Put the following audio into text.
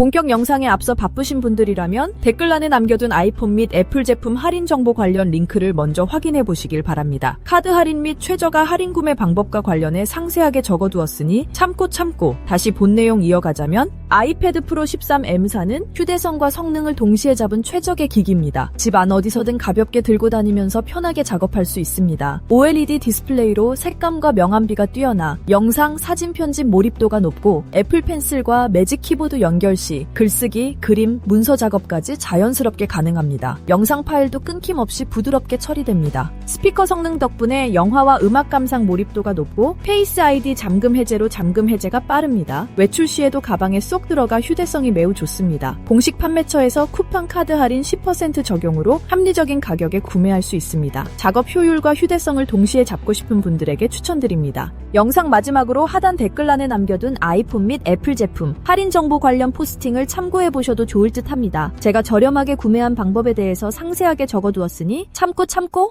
본격 영상에 앞서 바쁘신 분들이라면 댓글란에 남겨둔 아이폰 및 애플 제품 할인 정보 관련 링크를 먼저 확인해 보시길 바랍니다. 카드 할인 및 최저가 할인 구매 방법과 관련해 상세하게 적어두었으니 참고 참고 다시 본 내용 이어가자면 아이패드 프로 13M사는 휴대성과 성능을 동시에 잡은 최적의 기기입니다. 집 안 어디서든 가볍게 들고 다니면서 편하게 작업할 수 있습니다. OLED 디스플레이로 색감과 명암비가 뛰어나 영상, 사진 편집 몰입도가 높고 애플 펜슬과 매직 키보드 연결 시 글쓰기, 그림, 문서 작업까지 자연스럽게 가능합니다. 영상 파일도 끊김없이 부드럽게 처리됩니다. 스피커 성능 덕분에 영화와 음악 감상 몰입도가 높고 페이스 아이디 잠금 해제로 잠금 해제가 빠릅니다. 외출 시에도 가방에 쏙 들어가 휴대성이 매우 좋습니다. 공식 판매처에서 쿠팡 카드 할인 10% 적용으로 합리적인 가격에 구매할 수 있습니다. 작업 효율과 휴대성을 동시에 잡고 싶은 분들에게 추천드립니다. 영상 마지막으로 하단 댓글란에 남겨둔 아이폰 및 애플 제품 할인 정보 관련 포스팅을 참고해 보셔도 좋을 듯 합니다. 제가 저렴하게 구매한 방법에 대해서 상세하게 적어두었으니 참고 참고